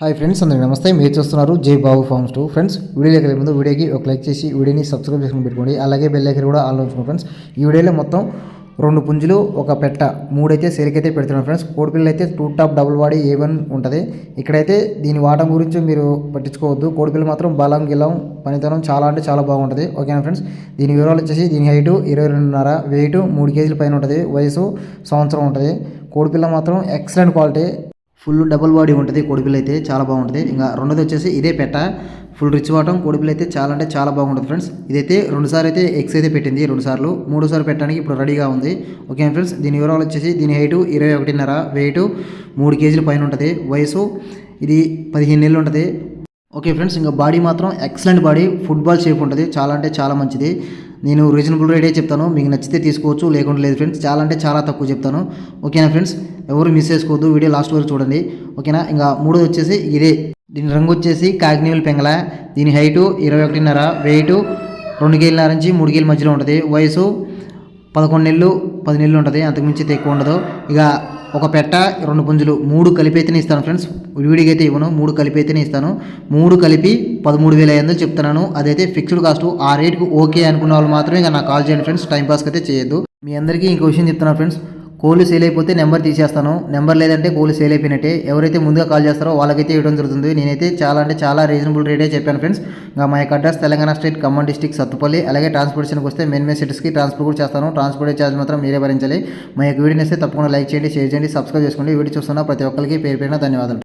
Hi friends అందరికీ నమస్తే. మీరు చూస్తున్నారు Jai Babu farms two. Friends video దగ్గర ముందు వీడియోకి ఒక లైక్ చేసి వీడియోని సబ్స్క్రైబ్ చేసుకుని పెట్టుకోండి. అలాగే బెల్ దగ్గర కూడా ఆన్ ఉంచుకోండి ఫ్రెండ్స్ ఈ వీడియోలో మొత్తం రెండు పుంజులు ఒక పెట్ట మూడైతే సేల్కైతే పెడుతున్నాను ఫ్రెండ్స్ కోడిపిల్లలు అయితే too top double body A one ఉంటుంది. ఇక్కడైతే దీని వాటం గురించి మీరు పట్టించుకోవద్దు. కోడిపిల్ల మాత్రం బలం గిలం పనితనం చాలా అంటే చాలా బాగుంటుంది. ఓకేనా ఫ్రెండ్స్ దీని వివరాలు వచ్చేసి దీని హైటు ఇరవై రెండున్నర వెయిట్ మూడు కేజీల పైన ఉంటుంది. వయసు సంవత్సరం ఉంటుంది. కోడిపిల్ల మాత్రం excellent quality full double body ఉంటుంది కోడిపిల్ల అయితే చాలా బాగుంటుంది. ఇంకా రెండోది వచ్చేసి ఇదే పెట్ట. ఫుల్ రిచ్ వాటం కోడిపిల్ల అయితే చాలా అంటే చాలా బాగుంటుంది ఫ్రెండ్స్. ఇదైతే రెండుసార్లు అయితే ఎక్స్ అయితే పెట్టింది రెండు సార్లు. మూడోసారి పెట్టడానికి ఇప్పుడు రెడీగా ఉంది. Okay friends? దీని వివరాలు వచ్చేసి దీని హైటు ఇరవై ఒకటిన్నర వెయిట్ మూడు కేజీల పైన ఉంటుంది. వయసు ఇది పదిహేను నెలలు ఉంటుంది. ఓకే ఫ్రెండ్స్ ఇంకా బాడీ మాత్రం ఎక్సలెంట్ బాడీ ఫుట్బాల్ షేప్ ఉంటుంది. చాలా అంటే చాలా మంచిది. నేను రీజనబుల్ రేటే చెప్తాను. మీకు నచ్చితే తీసుకోవచ్చు లేకుంటే లేదు ఫ్రెండ్స్ చాలా అంటే చాలా తక్కువ చెప్తాను. ఓకేనా ఫ్రెండ్స్ ఎవరు మిస్ చేసుకోవద్దు. వీడియో లాస్ట్ వరకు చూడండి. ఓకేనా ఇంకా మూడోది వచ్చేసి ఇదే. దీని రంగు వచ్చేసి కాగ్నివల్ పెంగల దీని హైటు ఇరవై ఒకటిన్నర వెయిట్ రెండు కేజీల నుంచి మూడు కేజీల మధ్యలో ఉంటుంది. వయసు పదకొండు నెలలు పది నెలలు ఉంటుంది. అంతకుమించి ఎక్కువ ఉండదు. ఇక ఒక పెట్ట రెండు పుంజులు మూడు కలిపి అయితేనే ఇస్తాను ఫ్రెండ్స్. విడివిడిగా అయితే ఇవ్వను మూడు కలిపి అయితేనే ఇస్తాను. మూడు కలిపి పదమూడు వేల ఐదు వందలు చెప్తున్నాను. అదైతే ఫిక్స్డ్ కాస్ట్ ఆ రేట్కి ఓకే అనుకున్న వాళ్ళు మాత్రమే ఇక నాకు కాల్ చేయండి ఫ్రెండ్స్. టైం పాస్కి అయితే చేయొద్దు. మీ అందరికీ ఇంకో విషయం చెప్తున్నాను ఫ్రెండ్స్. కోళ్ళు సేల్ అయిపోతే నెంబర్ తీసేస్తాను. నెంబర్ లేదంటే కోళ్ళు సేల్ అయిపోయినట్టే. ఎవరైతే ముందుగా కాల్ చేస్తారో వాళ్ళకైతే ఇవ్వడం జరుగుతుంది. నేనైతే చాలా అంటే చాలా రీజనబుల్ రేటే చెప్పాను ఫ్రెండ్స్. ఇంకా మా యొక్క address Telangana state Khammam district Sathupalli. అలాగే ట్రాన్స్పోర్టేషన్కి వస్తే మెయిన్ మెయిన్ సిటీస్కి ట్రాన్స్పోర్ట్ కూడా చేస్తాను. ట్రాన్స్పోర్ట్ ఛార్జ్ మాత్రం మీరే భరించాలి. మా యొక్క వీడియోని వస్తే తప్పకుండా లైక్ చేయండి షేర్ చేయండి సబ్స్క్రైబ్ చేసుకోండి. వీడియో చూస్తున్న ప్రతి ఒక్కరికి పేరు పేరున ధన్యవాదాలు.